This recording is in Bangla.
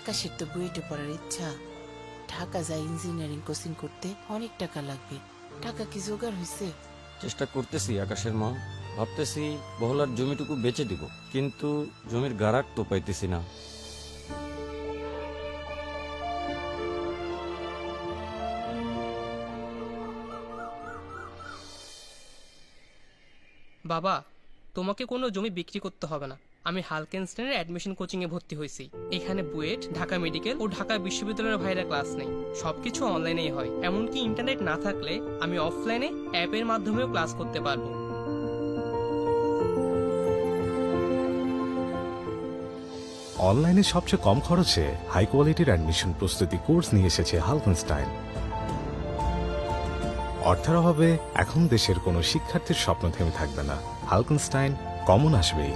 আকাশের তো বুয়েটে পড়ার ইচ্ছা। ঢাকা যায় ইঞ্জিনিয়ারিং কোচিং করতে অনেক টাকা লাগবে। টাকা কি জোগাড় হয়েছে চেষ্টা করতেছি আকাশের মা ভাবতেছি বহলার জমিটুকু বেচে দিব কিন্তু জমির গারাক তো পাইতেছি না। বাবা তোমাকে কোনো জমি বিক্রি করতে হবে না। আমি হালকেনস্টেনের অ্যাডমিশন কোচিংয়ে ভর্তি হয়েছি। এখানে বুয়েট, ঢাকা মেডিকেল ও ঢাকা বিশ্ববিদ্যালয়ের ভাইরা ক্লাস নেই সবকিছু অনলাইনেই হয়। এমনকি ইন্টারনেট না থাকলে আমি অফলাইনে অ্যাপের মাধ্যমেও ক্লাস করতে পারব। অনলাইনে সবচেয়ে কম খরচে হাই কোয়ালিটির অ্যাডমিশন প্রস্তুতি কোর্স নিয়ে এসেছে হালকনস্টাইন। অর্থের অভাবে এখন দেশের কোনো শিক্ষার্থীর স্বপ্ন থেমে থাকবে না। হালকনস্টাইন, কমন আসবেই।